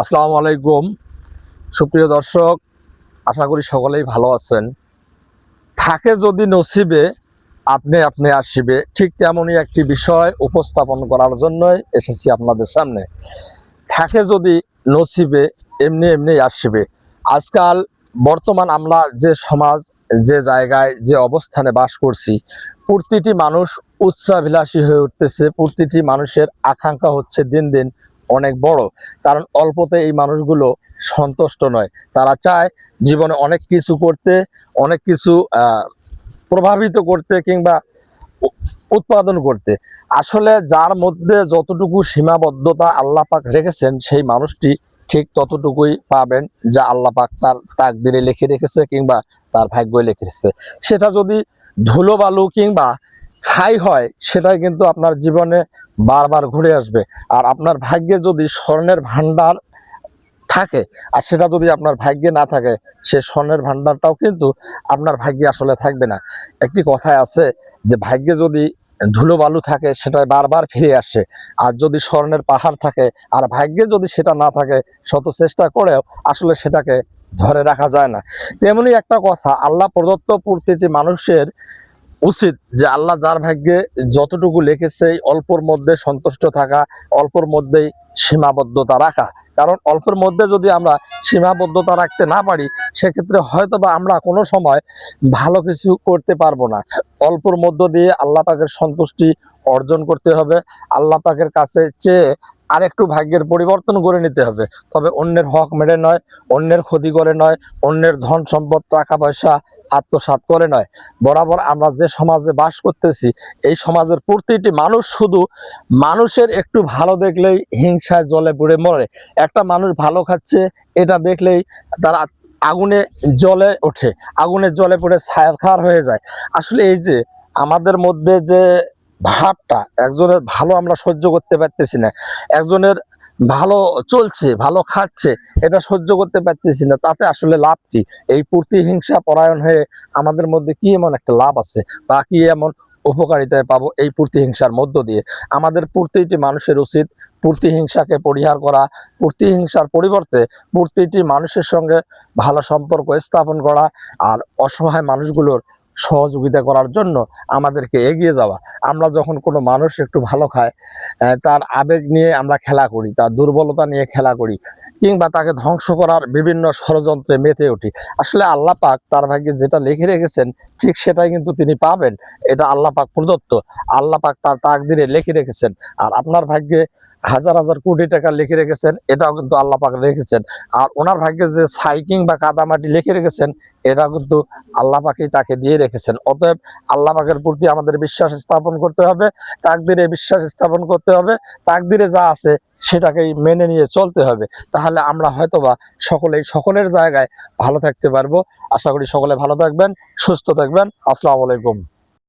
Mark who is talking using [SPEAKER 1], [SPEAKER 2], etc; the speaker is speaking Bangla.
[SPEAKER 1] আসসালামু আলাইকুম। সুপ্রিয় দর্শক, আশা করি সকলেই ভালো আছেন। থাকে যদি নসিবে, আপনি আপনি আসিবে। ঠিক তেমনই একটি বিষয় উপস্থাপন করার জন্যই এসেছি আপনাদের সামনে। থাকে যদি নসিবে, এমনি এমনি আসিবে। আজকাল বর্তমান আমরা যে সমাজ, যে জায়গায়, যে অবস্থানে বাস করছি, প্রতিটি মানুষ উচ্চাভিলাষী হয়ে উঠতেছে, প্রতিটি মানুষের আকাঙ্ক্ষা হচ্ছে দিন দিন অনেক বড়। কারণ অল্পতে এই মানুষগুলো সন্তুষ্ট নয়। তারা চায় জীবনে অনেক কিছু করতে, অনেক কিছু প্রভাবিত করতে কিংবা উৎপাদন করতে। আসলে যার মধ্যে যতটুকু সীমাবদ্ধতা আল্লাহ পাক রেখেছেন, সেই মানুষটি ঠিক ততটুকুই পাবেন যা আল্লাহ পাক তার তাকদিরে লিখে রেখেছে কিংবা তার ভাগ্যে লিখে রেখেছে। সেটা যদি ধুলো বালু কিংবা ছাই হয়, সেটাই কিন্তু আপনার জীবনে বারবার ঘুরে আসবে। আর আপনার ভাগ্যে যদি স্বর্ণের ভান্ডার থাকে, আর সেটা যদি আপনার ভাগ্যে না থাকে, সে স্বর্ণের ভান্ডারটাও কিন্তু আপনার ভাগ্যে আসলে থাকবে না। একটি কথায় আছে যে, ভাগ্যে যদি ধুলো বালু থাকে সেটা বারবার ফিরে আসে। আর যদি স্বর্ণের পাহাড় থাকে, আর ভাগ্যে যদি সেটা না থাকে, শত চেষ্টা করেও আসলে সেটাকে ধরে রাখা যায় না। তেমনি একটা কথা, আল্লাহ প্রদত্ত প্রতিটি মানুষের উচিত যে আল্লাহ যার ভাগ্যে যতটুকু লিখেছে অল্পর মধ্যে সন্তুষ্ট থাকা, অল্পর মধ্যেই সীমাবদ্ধতা রাখা। কারণ অল্পের মধ্যে যদি আমরা সীমাবদ্ধতা রাখতে না পারি, সেক্ষেত্রে হয়তো বা আমরা কোনো সময় ভালো কিছু করতে পারব না। অল্পর মধ্য দিয়ে আল্লাহ পাকের সন্তুষ্টি অর্জন করতে হবে। আল্লাহ পাকের কাছে চেয়ে আরেকটু ভাগ্যের পরিবর্তন করে নিতে হবে। তবে অন্যের হক মেরে নয়, অন্যের ক্ষতি করে নয়, অন্যের ধন সম্পদ, টাকা পয়সা, আত্মসাৎ করে নয়। বরাবর আমরা যে সমাজে বাস করতেছি, এই সমাজের প্রতিটি মানুষ শুধু মানুষের একটু ভালো দেখলেই হিংসায় জলে পুড়ে মরে। একটা মানুষ ভালো খাচ্ছে, এটা দেখলেই তার আগুনে জলে ওঠে, আগুনে জলে পড়ে ছায়াখার হয়ে যায়। আসলে এই যে আমাদের মধ্যে যে ভাবটা, একজনের ভালো আমরা সহ্য করতে পারতেছি না, একজনের ভালো চলছে, ভালো খাচ্ছে, এটা সহ্য করতে পারতেছি না, তাতে আসলে লাভ কি? এই প্রতিহিংসা পরায়ণ হয়ে আমাদের মধ্যে কি এমন একটা লাভ আছে? বা কি এমন উপকারিতায় পাবো এই প্রতিহিংসার মধ্য দিয়ে? আমাদের প্রতিটি মানুষের উচিত প্রতিহিংসাকে পরিহার করা প্রতিহিংসার পরিবর্তে প্রতিটি মানুষের সঙ্গে ভালো সম্পর্ক স্থাপন করা আর অসহায় মানুষগুলোর সহযোগিতা করার জন্য আমাদেরকে এগিয়ে যাওয়া। আমরা যখন কোনো মানুষ একটু ভালো খায় তার আবেগ নিয়ে আমরা খেলা করি, তার দুর্বলতা নিয়ে খেলা করি, কিংবা তাকে ধ্বংস করার বিভিন্ন ষড়যন্ত্রে মেতে উঠি। আসলে আল্লাহ পাক তার ভাগ্যে যেটা লিখে রেখেছেন, ঠিক সেটাই কিন্তু তিনি পাবেন। এটা আল্লাহ পাক প্রদত্ত। আল্লাহ পাক তার তাকদিরে লিখে রেখেছেন। আর আপনার ভাগ্যে হাজার হাজার কোটি টাকা লিখে রেখেছেন, এটাও কিন্তু আল্লাহ পাক রেখেছেন। আর ওনার ভাগ্যে যে সাইকিং বা কাদামাটি লিখে রেখেছেন এটা কিন্তু আল্লাহ পাকেই তাকে দিয়ে রেখেছেন। অতএব আল্লাহ পাকের প্রতি আমাদের বিশ্বাস স্থাপন করতে হবে, তাকদিরে বিশ্বাস স্থাপন করতে হবে, তাকদিরে যা আছে সেটাকেই মেনে নিয়ে চলতে হবে। তাহলে আমরা হয়তোবা সকলেই সকলের জায়গায় ভালো থাকতে পারব। আশা করি সকলে ভালো থাকবেন, সুস্থ থাকবেন। আসসালামু আলাইকুম।